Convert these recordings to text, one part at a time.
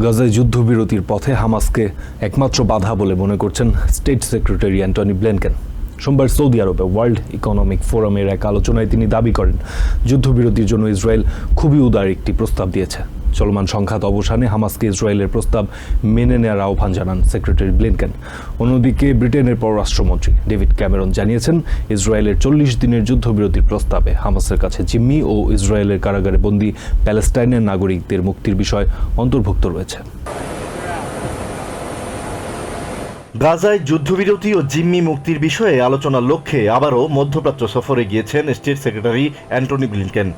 গাজায় যুদ্ধবিরতির পথে হামাসকে একমাত্র বাধা বলে মনে করছেন স্টেট সেক্রেটারি অ্যান্টনি ব্লেনকেন। সোমবার সৌদি আরবে ওয়ার্ল্ড ইকোনমিক ফোরামের এক আলোচনায় তিনি দাবি করেন, যুদ্ধবিরতির জন্য ইসরায়েল খুবই উদার একটি প্রস্তাব দিয়েছে। চলমান সংঘাত অবসানে হামাসকে ইসরায়েলের প্রস্তাব মেনে নেওয়ার আহ্বান জানান সেক্রেটারি ব্লিনকেন। অন্যদিকে ব্রিটেনের পররাষ্ট্রমন্ত্রী ডেভিড ক্যামেরন জানিয়েছেন, ইসরায়েলের চল্লিশ দিনের যুদ্ধবিরতির প্রস্তাবে হামাসের কাছে জিম্মি ও ইসরায়েলের কারাগারে বন্দী প্যালেস্টাইনের নাগরিকদের মুক্তির বিষয় অন্তর্ভুক্ত রয়েছে। গাজায় যুদ্ধবিরতি ও জিম্মি মুক্তির বিষয়ে আলোচনার লক্ষ্যে আবারও মধ্যপ্রাচ্য সফরে গিয়েছেন স্টেট সেক্রেটারি অ্যান্টনি ব্লিনকেন।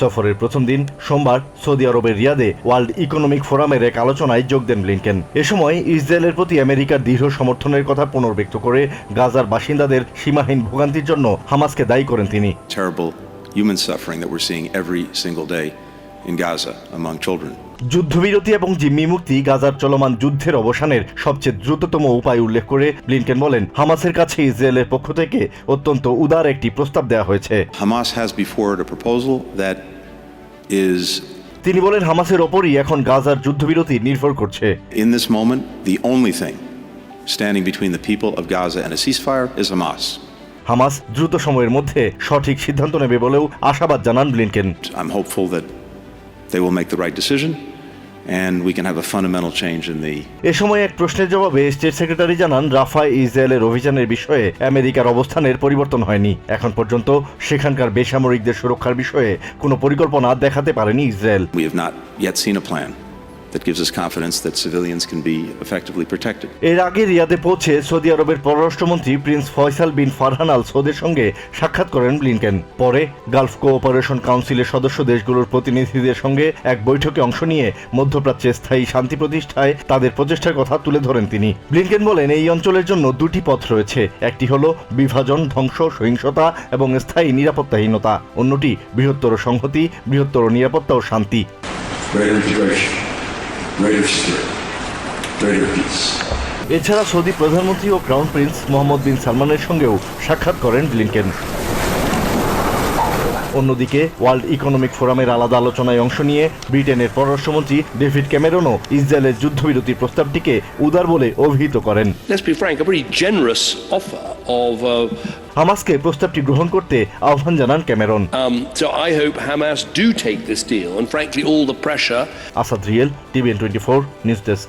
সফরের প্রথম দিন সোমবার সৌদি আরবের রিয়াদে ওয়ার্ল্ড ইকোনমিক ফোরামের এক আলোচনায় যোগ দেন ব্লিনকেন এ সময় ইসরায়েলের প্রতি আমেরিকার দৃঢ় সমর্থনের কথা পুনর্ব্যক্ত করে গাজার বাসিন্দাদের সীমাহীন ভোগান্তির জন্য হামাসকে দায়ী করেন তিনি human suffering that we're seeing every single day in Gaza among children. যুদ্ধবিরতি এবং জিম্মি মুক্তি গাজার চলমান যুদ্ধের অবসানের সবচেয়ে দ্রুততম উপায় উল্লেখ করে ব্লিনকেন বলেন হামাসের কাছে ইসরায়েলের পক্ষ থেকে অত্যন্ত উদার একটি প্রস্তাব দেওয়া হয়েছে। has before it a proposal that is, তিনি বলেন হামাসের ওপরই এখন গাজার যুদ্ধবিরতি নির্ভর করছে। In this moment, the only thing standing between the people of Gaza and a ceasefire is Hamas. Hamas দ্রুত সময়ের মধ্যে সঠিক সিদ্ধান্ত নেবে বলেও আশাবাদ জানান Blinken. I'm hopeful that they will make the right decision and we can have a fundamental change in the এ সময় এক প্রশ্নের জবাবে স্টেট সেক্রেটারি জানান রাফায় ইসরায়েলের অভিযানের বিষয়ে আমেরিকার অবস্থানের পরিবর্তন হয়নি। এখন পর্যন্ত সেখানকার বেসামরিকদের সুরক্ষার বিষয়ে কোনো পরিকল্পনা দেখাতে পারেনি Israel. We have not yet seen a plan. That gives us confidence that civilians can be effectively protected. এর আগে রিয়াদে পৌঁছে সৌদি আরবের পররাষ্ট্রমন্ত্রী prince Faisal bin Farhan Al সৌদের সঙ্গে সাক্ষাৎ করেন ব্লিনকেন। পরে গালফ কোঅপারেশন কাউন্সিলের সদস্য দেশগুলোর প্রতিনিধিদের সঙ্গে এক বৈঠকে অংশ নিয়ে মধ্যপ্রাচ্যে স্থায়ী শান্তি প্রতিষ্ঠায় তাদের প্রচেষ্টার কথা তুলে ধরেন তিনি। ব্লিনকেন বলেন এই অঞ্চলের জন্য দুটি পথ রয়েছে। একটি হলো বিভাজন ধ্বংস সহিংসতা এবং স্থায়ী নিরাপত্তাহীনতা। অন্যটি বৃহত্তর সংহতি বৃহত্তর নিরাপত্তা ও শান্তি। Greater security, greater peace. এছাড়া সৌদি প্রধানমন্ত্রী ও ক্রাউন প্রিন্স মোহাম্মদ বিন সালমানের সঙ্গেও সাক্ষাৎ করেন ব্লিনকেন অন্যদিকে ওয়ার্ল্ড ইকোনমিক ফোরামের আলাদা আলোচনায় অংশ নিয়ে ব্রিটেনের পররাষ্ট্রমন্ত্রী ডেভিড ক্যামেরনও ইসরায়েলের যুদ্ধবিরতি প্রস্তাবটিকে উদার বলে অভিহিত করেন. Uh, হামাসকে প্রস্তাবটি গ্রহণ করতে আহ্বান জানান Cameron um, Asad real TVN twenty four news desk